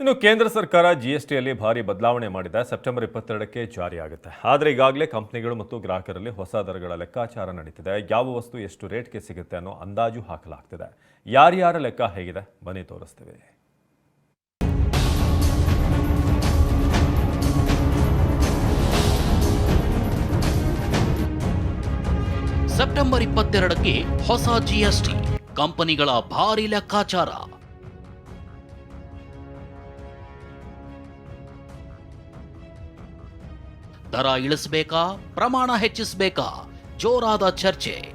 ಇನ್ನು ಕೇಂದ್ರ ಸರ್ಕಾರ ಜಿಎಸ್ಟಿಯಲ್ಲಿ ಭಾರಿ ಬದಲಾವಣೆ ಮಾಡಿದೆ. ಸೆಪ್ಟೆಂಬರ್ ಇಪ್ಪತ್ತೆರಡಕ್ಕೆ ಜಾರಿಯಾಗುತ್ತೆ. ಆದರೆ ಈಗಾಗಲೇ ಕಂಪ್ನಿಗಳು ಮತ್ತು ಗ್ರಾಹಕರಲ್ಲಿ ಹೊಸ ದರಗಳ ಲೆಕ್ಕಾಚಾರ ನಡೀತಿದೆ. ಯಾವ ವಸ್ತು ಎಷ್ಟು ರೇಟ್ಗೆ ಸಿಗುತ್ತೆ ಅನ್ನೋ ಅಂದಾಜು ಹಾಕಲಾಗ್ತಿದೆ. ಯಾರ್ಯಾರ ಲೆಕ್ಕ ಹೇಗಿದೆ ಬನ್ನಿ ತೋರಿಸ್ತೇವೆ. ಸೆಪ್ಟೆಂಬರ್ ಇಪ್ಪತ್ತೆರಡಕ್ಕೆ ಹೊಸ ಜಿಎಸ್ಟಿ ಕಂಪನಿಗಳ ಭಾರಿ ಲೆಕ್ಕಾಚಾರ. ದರ ಇಳಿಸಬೇಕಾ? ಪ್ರಮಾಣ ಹೆಚ್ಚಿಸಬೇಕಾ? ಜೋರಾದ ಚರ್ಚೆ.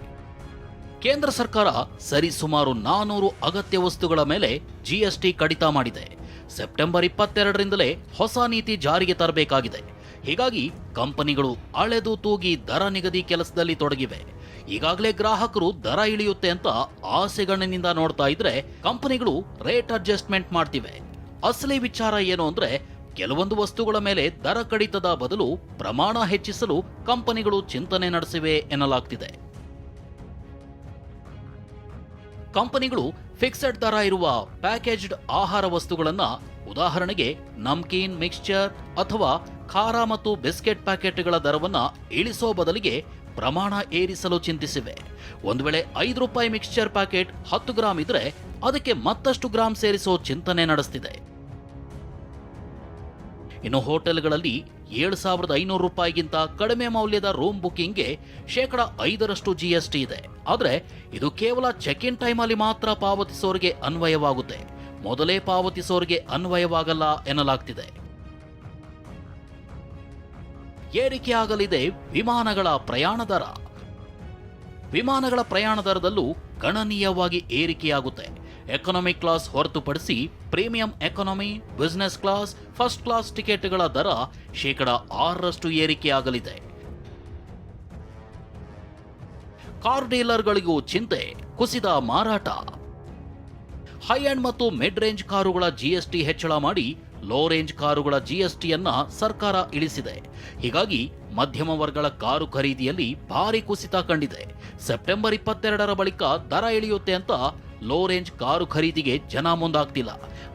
ಕೇಂದ್ರ ಸರ್ಕಾರ ಸರಿಸುಮಾರು ನಾನೂರು ಅಗತ್ಯ ವಸ್ತುಗಳ ಮೇಲೆ ಜಿಎಸ್ಟಿ ಕಡಿತ ಮಾಡಿದೆ. ಸೆಪ್ಟೆಂಬರ್ ಇಪ್ಪತ್ತೆರಡರಿಂದಲೇ ಹೊಸ ನೀತಿ ಜಾರಿಗೆ ತರಬೇಕಾಗಿದೆ. ಹೀಗಾಗಿ ಕಂಪನಿಗಳು ಅಳೆದು ತೂಗಿ ದರ ನಿಗದಿ ಕೆಲಸದಲ್ಲಿ ತೊಡಗಿವೆ. ಈಗಾಗಲೇ ಗ್ರಾಹಕರು ದರ ಇಳಿಯುತ್ತೆ ಅಂತ ಆಸೆಗಣ್ಣಿನಿಂದ ನೋಡ್ತಾ ಇದ್ರೆ ಕಂಪನಿಗಳು ರೇಟ್ ಅಡ್ಜಸ್ಟ್ಮೆಂಟ್ ಮಾಡ್ತಿವೆ. ಅಸಲಿ ವಿಚಾರ ಏನು ಅಂದ್ರೆ ಕೆಲವೊಂದು ವಸ್ತುಗಳ ಮೇಲೆ ದರ ಕಡಿತದ ಬದಲು ಪ್ರಮಾಣ ಹೆಚ್ಚಿಸಲು ಕಂಪನಿಗಳು ಚಿಂತನೆ ನಡೆಸಿವೆ ಎನ್ನಲಾಗ್ತಿದೆ. ಕಂಪನಿಗಳು ಫಿಕ್ಸೆಡ್ ದರ ಇರುವ ಪ್ಯಾಕೇಜ್ಡ್ ಆಹಾರ ವಸ್ತುಗಳನ್ನು, ಉದಾಹರಣೆಗೆ ನಮ್ಕೀನ್, ಮಿಕ್ಸ್ಚರ್ ಅಥವಾ ಖಾರ ಮತ್ತು ಬಿಸ್ಕೆಟ್ ಪ್ಯಾಕೆಟ್ಗಳ ದರವನ್ನು ಇಳಿಸೋ ಬದಲಿಗೆ ಪ್ರಮಾಣ ಏರಿಸಲು ಚಿಂತಿಸಿವೆ. ಒಂದು ವೇಳೆ ಐದು ರೂಪಾಯಿ ಮಿಕ್ಸ್ಚರ್ ಪ್ಯಾಕೆಟ್ ಹತ್ತು ಗ್ರಾಂ ಇದ್ರೆ ಅದಕ್ಕೆ ಮತ್ತಷ್ಟು ಗ್ರಾಂ ಸೇರಿಸೋ ಚಿಂತನೆ ನಡೆಸ್ತಿದೆ. ಇನ್ನು ಹೋಟೆಲ್ಗಳಲ್ಲಿ ಏಳು ಸಾವಿರದ ಐನೂರು ರೂಪಾಯಿಗಿಂತ ಕಡಿಮೆ ಮೌಲ್ಯದ ರೂಮ್ ಬುಕಿಂಗ್ಗೆ ಶೇಕಡ ಐದರಷ್ಟು ಜಿಎಸ್ಟಿ ಇದೆ. ಆದರೆ ಇದು ಕೇವಲ ಚೆಕ್ ಇನ್ ಟೈಮಲ್ಲಿ ಮಾತ್ರ ಪಾವತಿಸೋರಿಗೆ ಅನ್ವಯವಾಗುತ್ತೆ. ಮೊದಲೇ ಪಾವತಿಸೋರಿಗೆ ಅನ್ವಯವಾಗಲ್ಲ ಎನ್ನಲಾಗ್ತಿದೆ. ಏರಿಕೆಯಾಗಲಿದೆ ವಿಮಾನಗಳ ಪ್ರಯಾಣ ದರ. ವಿಮಾನಗಳ ಪ್ರಯಾಣ ದರದಲ್ಲೂ ಗಣನೀಯವಾಗಿ ಏರಿಕೆಯಾಗುತ್ತೆ. ಎಕನಾಮಿಕ್ ಕ್ಲಾಸ್ ಹೊರತುಪಡಿಸಿ premium economy, business class, first class ಟಿಕೆಟ್ಗಳ ದರ ಶೇಕಡ ಆರರಷ್ಟು ಏರಿಕೆಯಾಗಲಿದೆ. ಕಾರ್ ಡೀಲರ್ಗಳಿಗೂ ಚಿಂತೆ, ಕುಸಿದ ಮಾರಾಟ. ಹೈ ಎಂಡ್ ಮತ್ತು ಮಿಡ್ ರೇಂಜ್ ಕಾರುಗಳ ಜಿಎಸ್ಟಿ ಹೆಚ್ಚಳ ಮಾಡಿ ಲೋ ರೇಂಜ್ ಕಾರುಗಳ ಜಿಎಸ್ಟಿಯನ್ನ ಸರ್ಕಾರ ಇಳಿಸಿದೆ. ಹೀಗಾಗಿ ಮಧ್ಯಮ ವರ್ಗಗಳ ಕಾರು ಖರೀದಿಯಲ್ಲಿ ಭಾರಿ ಕುಸಿತ ಕಂಡಿದೆ. ಸೆಪ್ಟೆಂಬರ್ ಇಪ್ಪತ್ತೆರಡರ ಬಳಿಕ ದರ ಇಳಿಯುತ್ತೆ ಅಂತ ಲೋ ರೇಂಜ್ ಕಾರು ಖರೀದಿಗೆ ಜನ ಮುಂದಾಗ್ತಿಲ್ಲ.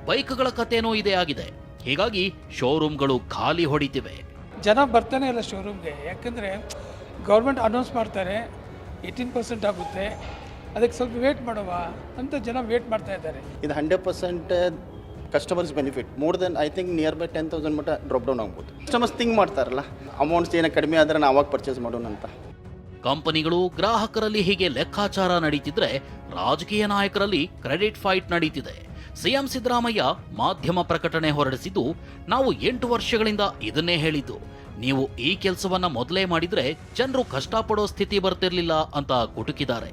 ಬೈಕ್ಗಳ ಕಥೆನೂ ಇದೇ ಆಗಿದೆ. ಹೀಗಾಗಿ ಶೋರೂಮ್ಗಳು ಖಾಲಿ ಹೊಡಿತಿವೆ. ಜನ ಬರ್ತಾನೆ ಇಲ್ಲ ಶೋರೂಮ್ಗೆ. ಯಾಕಂದರೆ ಗೌರ್ಮೆಂಟ್ ಅನೌನ್ಸ್ ಮಾಡ್ತಾರೆ ಏಯ್ಟೀನ್ ಪರ್ಸೆಂಟ್ ಆಗುತ್ತೆ. ಅದಕ್ಕೆ ಸ್ವಲ್ಪ ವೇಟ್ ಮಾಡುವ ಅಂತ ಜನ ವೇಟ್ ಮಾಡ್ತಾ ಇದ್ದಾರೆ. ಇದು hundred percent customers benefit more than I think near by ten thousand ಮಟ್ಟ ಡ್ರಾಪ್ ಡೌನ್ ಆಗ್ಬೋದು. ಕಸ್ಟಮರ್ಸ್ ಥಿಂಕ್ ಮಾಡ್ತಾರಲ್ಲ ಅಮೌಂಟ್ಸ್ ಏನೋ ಕಡಿಮೆ ಆದರೆ ನಾವು ಅವಾಗ ಪರ್ಚೇಸ್ ಮಾಡೋಣ ಅಂತ. ಕಂಪನಿಗಳು ಗ್ರಾಹಕರಲ್ಲಿ ಹೀಗೆ ಲೆಕ್ಕಾಚಾರ ನಡೀತಿದ್ರೆ ರಾಜಕೀಯ ನಾಯಕರಲ್ಲಿ ಕ್ರೆಡಿಟ್ ಫೈಟ್ ನಡೀತಿದೆ. ಸಿಎಂ ಸಿದ್ದರಾಮಯ್ಯ ಮಾಧ್ಯಮ ಪ್ರಕಟಣೆ ಹೊರಡಿಸಿದ್ದು, ನಾವು ಎಂಟು ವರ್ಷಗಳಿಂದ ಇದನ್ನೇ ಹೇಳಿದ್ದು. ನೀವು ಈ ಕೆಲಸವನ್ನ ಮೊದಲೇ ಮಾಡಿದ್ರೆ ಜನರು ಕಷ್ಟಪಡೋ ಸ್ಥಿತಿ ಬರ್ತಿರ್ಲಿಲ್ಲ ಅಂತ ಕುಟುಕಿದ್ದಾರೆ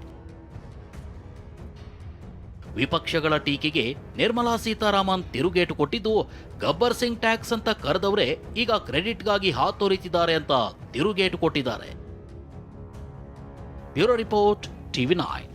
ವಿಪಕ್ಷಗಳ ಟೀಕೆಗೆ ನಿರ್ಮಲಾ ಸೀತಾರಾಮನ್ ತಿರುಗೇಟು ಕೊಟ್ಟಿದ್ದು, ಗಬ್ಬರ್ ಸಿಂಗ್ ಟ್ಯಾಕ್ಸ್ ಅಂತ ಕರೆದವರೇ ಈಗ ಕ್ರೆಡಿಟ್ಗಾಗಿ ಹಾತೊರಿತಿದ್ದಾರೆ ಅಂತ ತಿರುಗೇಟು ಕೊಟ್ಟಿದ್ದಾರೆ. Bureau Report, TV9.